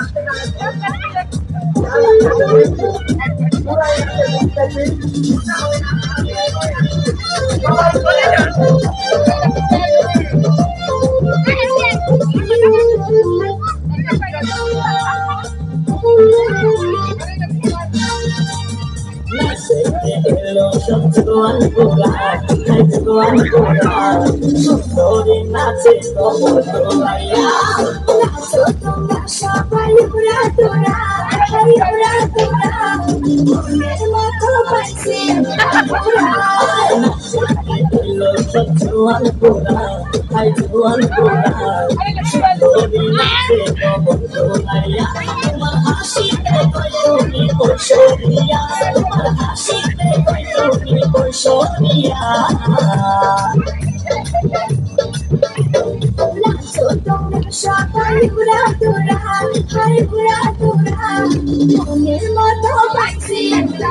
সত্যবান গোলা সবাই তোরা হাই উড়া তোরা মনের মতো হাসিতে কয়নি কৈশোরিয়া উড়া তোরা মনের মতো পাইছি একটা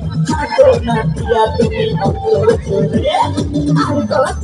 তুমি অন্তর জুড়ে আর কত